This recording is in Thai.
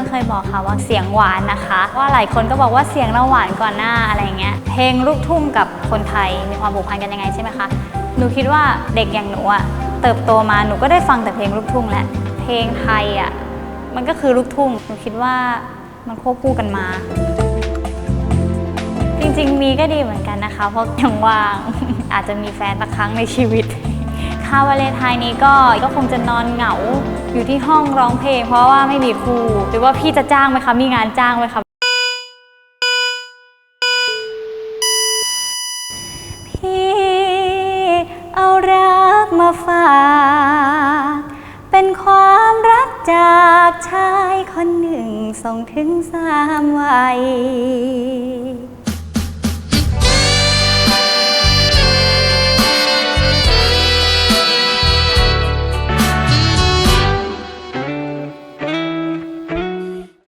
นเคยบอกค่ะว่าเสียงหวานนะคะเพราะว่าหลายคนก็บอกว่าเสียงเราหวานกว่าหน้าอะไรเงี้ยเพลงลูกทุ่งกับคนไทยมีความผูกพันกันยังไงใช่ไหมคะหนูคิดว่าเด็กอย่างหนูอะเติบโตมาหนูก็ได้ฟังแต่เพลงลูกทุ่งแหละเพลงไทยอะมันก็คือลูกทุ่งหนูคิดว่ามันควบคู่กันมา จริงๆมีก็ดีเหมือนกันนะคะ เพราะยังว่างอาจจะมีแฟนสักครั้งในชีวิต คาวาเลนไทน์นี้ก็ก็คงจะนอนเหงาอยู่ที่ห้องร้องเพลง เพราะว่าไม่มีครูหรือว่าพี่จะจ้างไหมคะมีงานจ้างไหมคะพี่เอารักมาฝากเป็นความรักจากชายคนหนึ่งส่งถึงสามวัย